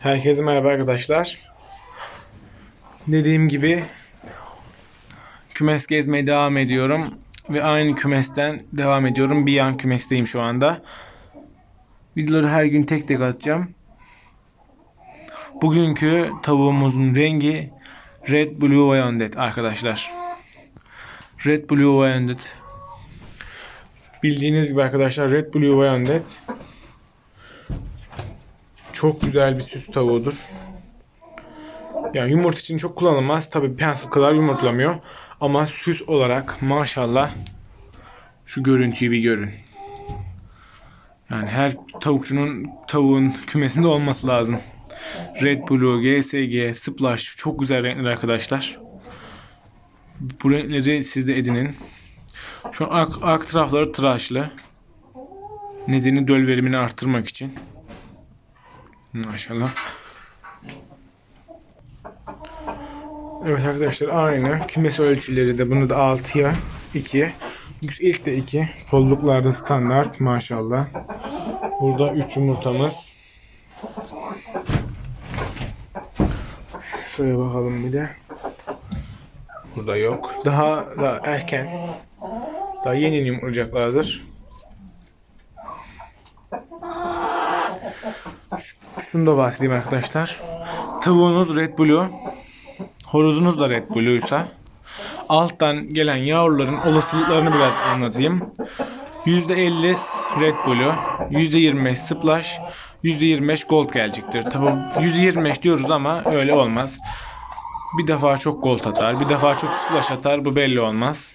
Herkese merhaba arkadaşlar. Dediğim gibi kümes gezmeye devam ediyorum ve aynı kümesten devam ediyorum. Bir yan kümesteyim şu anda. Videoları her gün tek tek atacağım. Bugünkü tavuğumuzun rengi Red Blue Violet arkadaşlar. Red Blue Violet. Bildiğiniz gibi arkadaşlar Red Blue Violet çok güzel bir süs tavuğudur. Yani yumurta için çok kullanılmaz. Tabi pencil kadar yumurtlamıyor. Ama süs olarak maşallah şu görüntüyü bir görün. Yani her tavukçunun tavuğun kümesinde olması lazım. Red Blue, GSG, Splash çok güzel renkler arkadaşlar. Bu renkleri siz de edinin. Şu an ark, ark tarafları tıraşlı. Nedeni döl verimini arttırmak için. Maşallah. Evet arkadaşlar aynı. Kümes ölçüleri de bunu da 6'ya 2. İlk de 2. Kolluklarda standart maşallah. Burada 3 yumurtamız. Şuraya bakalım bir de. Burada yok. Daha daha erken. Daha yeni yumurcaklardır. Şunu da bahsedeyim arkadaşlar. Tavuğunuz Red Blue. Horozunuz da Red Blue'ysa alttan gelen yavruların olasılıklarını biraz anlatayım. %50 Red Blue, %25 Splash, %25 Gold gelecektir. Tabi %25 diyoruz ama öyle olmaz. Bir defa çok Gold atar, bir defa çok Splash atar. Bu belli olmaz.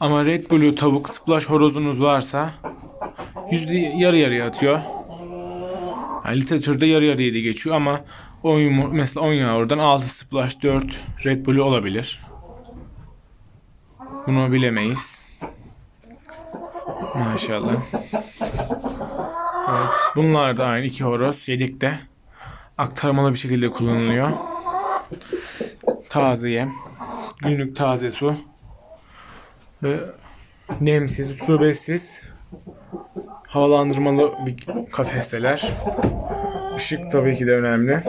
Ama Red Blue tavuk Splash horozunuz varsa yüzde yarı yarıya atıyor. Yani literatürde yarı yarıya diye geçiyor ama 10 yumur mesela 10 yavrudan 6 splash 4 red blue olabilir. Bunu bilemeyiz. Maşallah. Evet. Bunlar da aynı iki horoz yedikte. Aktarmalı bir şekilde kullanılıyor. Taze yem. Günlük taze su. Ve nemsiz, rutubesiz havalandırmalı bir kafesteler. Işık tabii ki de önemli.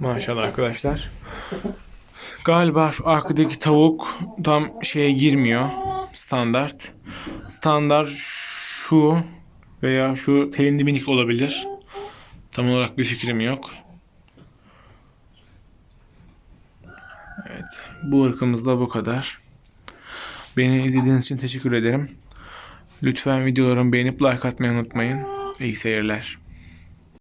Maşallah arkadaşlar. Galiba şu arkadaki tavuk tam şeye girmiyor. Standart. Standart şu veya şu telin dibinik olabilir. Tam olarak bir fikrim yok. Bu ırkımız da bu kadar. Beni izlediğiniz için teşekkür ederim. Lütfen videolarımı beğenip like atmayı unutmayın. İyi seyirler.